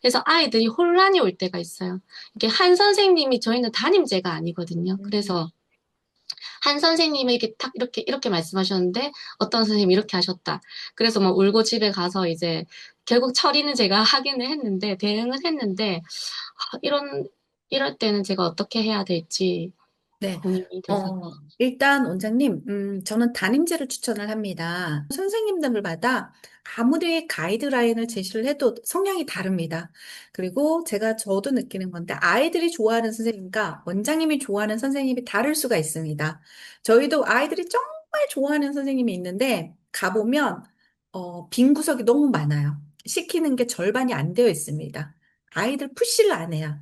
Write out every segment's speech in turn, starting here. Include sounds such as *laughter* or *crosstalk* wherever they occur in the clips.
그래서 아이들이 혼란이 올 때가 있어요. 이게 한 선생님이 저희는 담임제가 아니거든요. 음. 그래서 한 선생님이 이렇게 탁 이렇게 이렇게 말씀하셨는데 어떤 선생님이 이렇게 하셨다. 그래서 뭐 울고 집에 가서 이제 결국 처리는 제가 *laughs* 하기는 했는데 대응을 했는데 아, 이런 이럴 때는 제가 어떻게 해야 될지 네. 고민이 돼서 어, 일단 원장님, 음, 저는 담임제를 추천을 합니다. 선생님들마다 아무리 가이드라인을 제시를 해도 성향이 다릅니다. 그리고 제가 저도 느끼는 건데 아이들이 좋아하는 선생님과 원장님이 좋아하는 선생님이 다를 수가 있습니다. 저희도 아이들이 정말 좋아하는 선생님이 있는데 가보면 어, 빈 구석이 너무 많아요. 시키는 게 절반이 안 되어 있습니다. 아이들 푸시를 안 해요.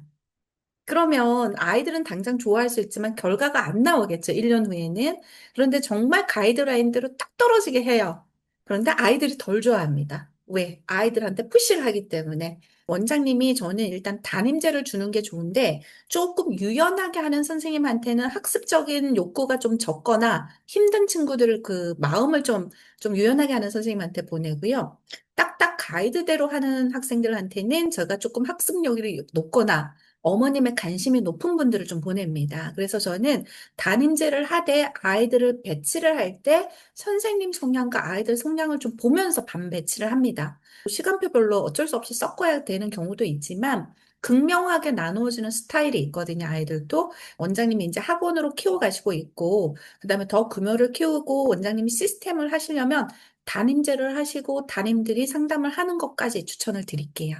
그러면 아이들은 당장 좋아할 수 있지만 결과가 안 나오겠죠. 1년 후에는. 그런데 정말 가이드라인대로 딱 떨어지게 해요. 그런데 아이들이 덜 좋아합니다. 왜? 아이들한테 푸시를 하기 때문에. 원장님이 저는 일단 담임제를 주는 게 좋은데 조금 유연하게 하는 선생님한테는 학습적인 욕구가 좀 적거나 힘든 친구들을 그 마음을 좀, 좀 유연하게 하는 선생님한테 보내고요. 딱딱 가이드대로 하는 학생들한테는 제가 조금 학습력이 높거나 어머님의 관심이 높은 분들을 좀 보냅니다. 그래서 저는 담임제를 하되 아이들을 배치를 할 때 선생님 성향과 아이들 성향을 좀 보면서 반 배치를 합니다. 시간표별로 어쩔 수 없이 섞어야 되는 경우도 있지만 극명하게 나누어지는 스타일이 있거든요, 아이들도. 원장님이 이제 학원으로 키워가시고 있고, 그 다음에 더 규모를 키우고 원장님이 시스템을 하시려면 담임제를 하시고 담임들이 상담을 하는 것까지 추천을 드릴게요.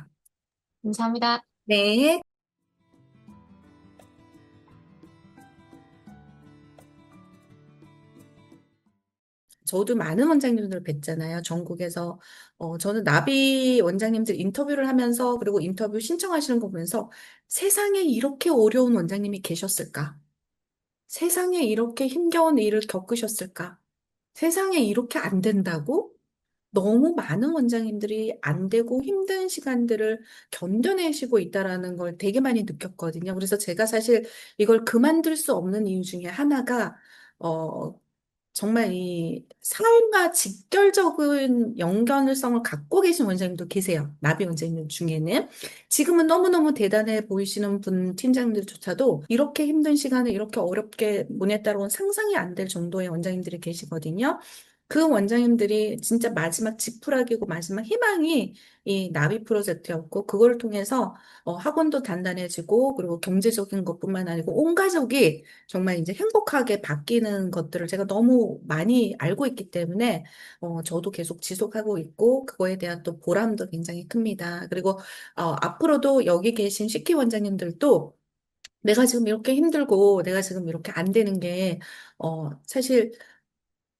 감사합니다. 네. 저도 많은 원장님들 뵀잖아요. 전국에서. 어, 저는 나비 원장님들 인터뷰를 하면서 그리고 인터뷰 신청하시는 거 보면서 세상에 이렇게 어려운 원장님이 계셨을까? 세상에 이렇게 힘겨운 일을 겪으셨을까? 세상에 이렇게 안 된다고? 너무 많은 원장님들이 안 되고 힘든 시간들을 견뎌내시고 있다라는 걸 되게 많이 느꼈거든요. 그래서 제가 사실 이걸 그만둘 수 없는 이유 중에 하나가, 어, 정말 이 삶과 직결적인 연관성을 갖고 계신 원장님도 계세요. 나비 원장님 중에는. 지금은 너무너무 대단해 보이시는 분 팀장님들조차도 이렇게 힘든 시간을 이렇게 어렵게 보냈다고는 상상이 안 될 정도의 원장님들이 계시거든요. 그 원장님들이 진짜 마지막 지푸라기고 마지막 희망이 이 나비 프로젝트였고 그걸 통해서 어, 학원도 단단해지고 그리고 경제적인 것뿐만 아니고 온 가족이 정말 이제 행복하게 바뀌는 것들을 제가 너무 많이 알고 있기 때문에 어, 저도 계속 지속하고 있고 그거에 대한 또 보람도 굉장히 큽니다. 그리고 어, 앞으로도 여기 계신 CK 원장님들도 내가 지금 이렇게 힘들고 내가 지금 이렇게 안 되는 게 어, 사실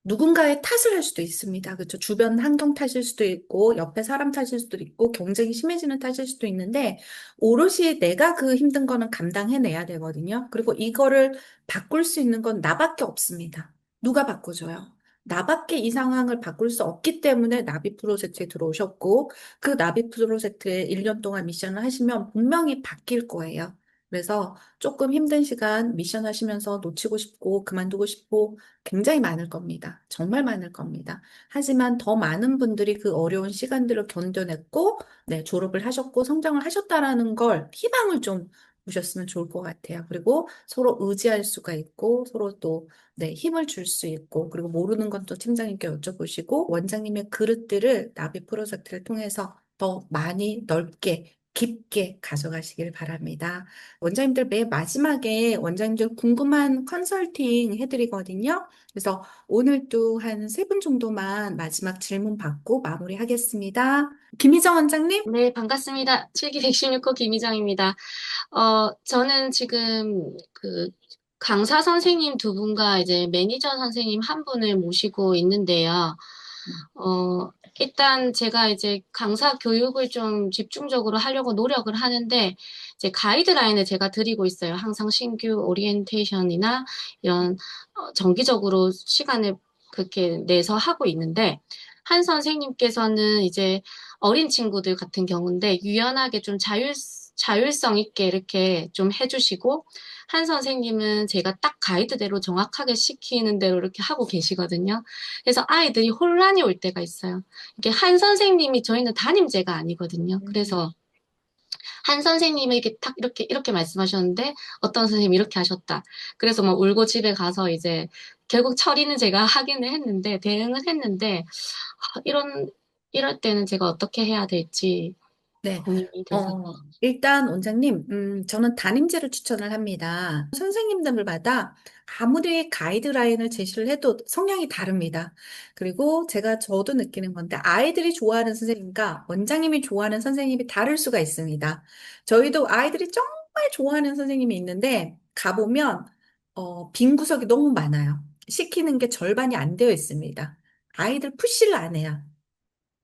누군가의 탓을 할 수도 있습니다. 그렇죠? 주변 환경 탓일 수도 있고, 옆에 사람 탓일 수도 있고, 경쟁이 심해지는 탓일 수도 있는데, 오롯이 내가 그 힘든 거는 감당해내야 되거든요. 그리고 이거를 바꿀 수 있는 건 나밖에 없습니다. 누가 바꿔줘요? 나밖에 이 상황을 바꿀 수 없기 때문에 나비 프로젝트에 들어오셨고, 그 나비 프로젝트에 1년 동안 미션을 하시면 분명히 바뀔 거예요. 그래서 조금 힘든 시간 미션 하시면서 놓치고 싶고, 그만두고 싶고, 굉장히 많을 겁니다. 정말 많을 겁니다. 하지만 더 많은 분들이 그 어려운 시간들을 견뎌냈고, 네, 졸업을 하셨고, 성장을 하셨다라는 걸 희망을 좀 보셨으면 좋을 것 같아요. 그리고 서로 의지할 수가 있고, 서로 또, 네, 힘을 줄 수 있고, 그리고 모르는 건 또 팀장님께 여쭤보시고, 원장님의 그릇들을 나비 프로젝트를 통해서 더 많이 넓게 깊게 가져가시길 바랍니다. 원장님들 맨 마지막에 원장님들 궁금한 컨설팅 해드리거든요. 그래서 오늘도 한 세 분 정도만 마지막 질문 받고 마무리하겠습니다. 김희정 원장님? 네, 반갑습니다. 7기 116호 김희정입니다. 어, 저는 지금 그 강사 선생님 두 분과 이제 매니저 선생님 한 분을 모시고 있는데요. 어, 일단 제가 이제 강사 교육을 좀 집중적으로 하려고 노력을 하는데, 이제 가이드라인을 제가 드리고 있어요. 항상 신규 오리엔테이션이나 이런 어, 정기적으로 시간을 그렇게 내서 하고 있는데, 한 선생님께서는 이제 어린 친구들 같은 경우인데, 유연하게 좀 자율, 자율성 있게 이렇게 좀 해주시고, 한 선생님은 제가 딱 가이드대로 정확하게 시키는 대로 이렇게 하고 계시거든요. 그래서 아이들이 혼란이 올 때가 있어요. 이게 한 선생님이 저희는 담임제가 아니거든요. 그래서 한 선생님에게 딱 이렇게, 이렇게 말씀하셨는데 어떤 선생님이 이렇게 하셨다. 그래서 막 울고 집에 가서 이제 결국 처리는 제가 하기는 했는데, 대응은 했는데, 아, 이런, 이럴 때는 제가 어떻게 해야 될지 네. 고민이 돼서. 어, 일단 원장님, 음, 저는 담임제를 추천을 합니다. 선생님들마다 아무리 가이드라인을 제시를 해도 성향이 다릅니다. 그리고 제가 저도 느끼는 건데 아이들이 좋아하는 선생님과 원장님이 좋아하는 선생님이 다를 수가 있습니다. 저희도 아이들이 정말 좋아하는 선생님이 있는데 가보면 어, 빈 구석이 너무 많아요. 시키는 게 절반이 안 되어 있습니다. 아이들 푸시를 안 해요.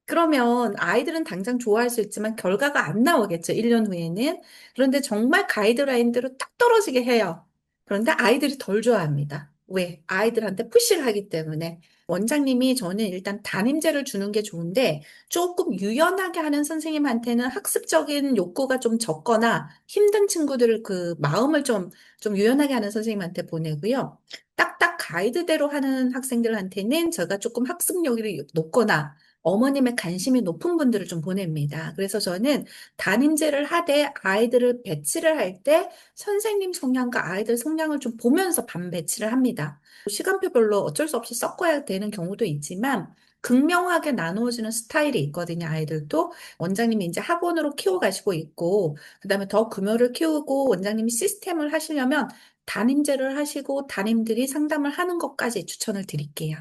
그러면 아이들은 당장 좋아할 수 있지만 결과가 안 나오겠죠. 1년 후에는. 그런데 정말 가이드라인대로 딱 떨어지게 해요. 그런데 아이들이 덜 좋아합니다. 왜? 아이들한테 푸시를 하기 때문에. 원장님이 저는 일단 담임제를 주는 게 좋은데 조금 유연하게 하는 선생님한테는 학습적인 욕구가 좀 적거나 힘든 친구들을 그 마음을 좀, 좀 유연하게 하는 선생님한테 보내고요. 딱딱 가이드대로 하는 학생들한테는 제가 조금 학습력이 높거나 어머님의 관심이 높은 분들을 좀 보냅니다. 그래서 저는 담임제를 하되 아이들을 배치를 할 때 선생님 성향과 아이들 성향을 좀 보면서 반 배치를 합니다. 시간표별로 어쩔 수 없이 섞어야 되는 경우도 있지만 극명하게 나누어지는 스타일이 있거든요, 아이들도. 원장님이 이제 학원으로 키워가시고 있고, 그 다음에 더 규모를 키우고 원장님이 시스템을 하시려면 담임제를 하시고 담임들이 상담을 하는 것까지 추천을 드릴게요.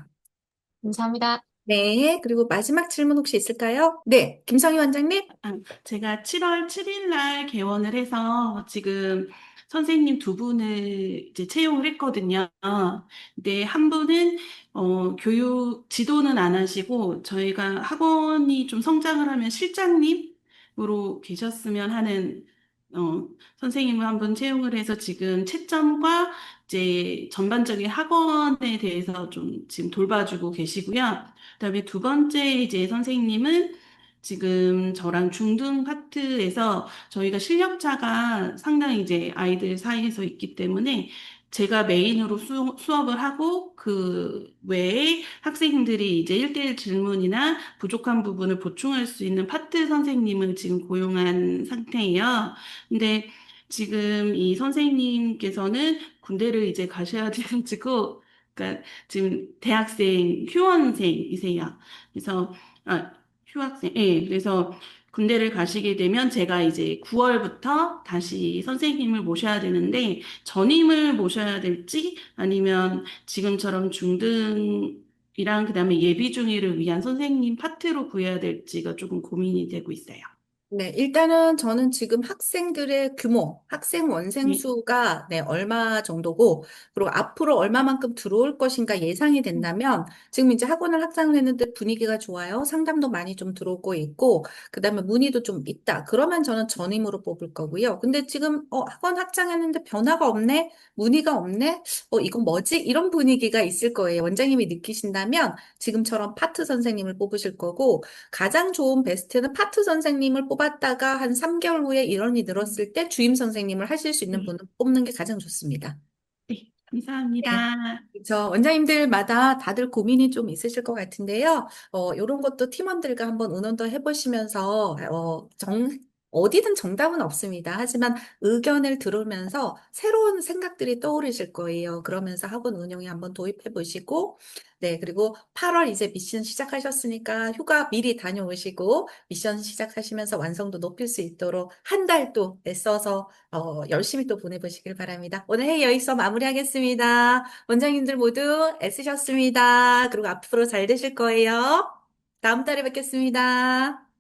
감사합니다. 네, 그리고 마지막 질문 혹시 있을까요? 네, 김성희 원장님? 아, 제가 7월 7일 날 개원을 해서 지금 선생님 두 분을 이제 채용을 했거든요. 근데 한 분은 어, 교육 지도는 안 하시고 저희가 학원이 좀 성장을 하면 실장님으로 계셨으면 하는 어, 선생님을 한분 채용을 해서 지금 채점과 이제 전반적인 학원에 대해서 좀 지금 돌봐주고 계시고요. 그다음에 두 번째 이제 선생님은 지금 저랑 중등 파트에서 저희가 실력차가 상당히 이제 아이들 사이에서 있기 때문에 제가 메인으로 수, 수업을 하고 그 외에 학생들이 이제 1대1 질문이나 부족한 부분을 보충할 수 있는 파트 선생님을 지금 고용한 상태예요. 근데 지금 이 선생님께서는 군대를 이제 가셔야 *laughs* 돼가지고 그러니까 지금 대학생 휴원생이세요. 그래서 아, 휴학생, 예, 그래서 군대를 가시게 되면 제가 이제 9월부터 다시 선생님을 모셔야 되는데 전임을 모셔야 될지 아니면 지금처럼 중등 이랑 그다음에 예비 중위를 위한 선생님 파트로 구해야 될지가 조금 고민이 되고 있어요. 네, 일단은 저는 지금 학생들의 규모, 학생 원생 네. 수가 네, 얼마 정도고, 그리고 앞으로 얼마만큼 들어올 것인가 예상이 된다면, 지금 이제 학원을 확장을 했는데 분위기가 좋아요. 상담도 많이 좀 들어오고 있고, 그 다음에 문의도 좀 있다. 그러면 저는 전임으로 뽑을 거고요. 근데 지금, 어, 학원 확장했는데 변화가 없네? 문의가 없네? 어, 이건 뭐지? 이런 분위기가 있을 거예요. 원장님이 느끼신다면, 지금처럼 파트 선생님을 뽑으실 거고, 가장 좋은 베스트는 파트 선생님을 뽑 았다가 한 3개월 후에 인원이 늘었을 때 주임 선생님을 하실 수 있는 네. 분을 뽑는 게 가장 좋습니다. 네, 감사합니다. 저 원장님들마다 다들 고민이 좀 있으실 것 같은데요. 어, 이런 것도 팀원들과 한번 의논도 해보시면서, 어, 정, 어디든 정답은 없습니다. 하지만 의견을 들으면서 새로운 생각들이 떠오르실 거예요. 그러면서 학원 운영에 한번 도입해 보시고, 네, 그리고 8월 이제 미션 시작하셨으니까 휴가 미리 다녀오시고, 미션 시작하시면서 완성도 높일 수 있도록 한 달 또 애써서, 어, 열심히 또 보내보시길 바랍니다. 오늘 회의 여기서 마무리하겠습니다. 원장님들 모두 애쓰셨습니다. 그리고 앞으로 잘 되실 거예요. 다음 달에 뵙겠습니다.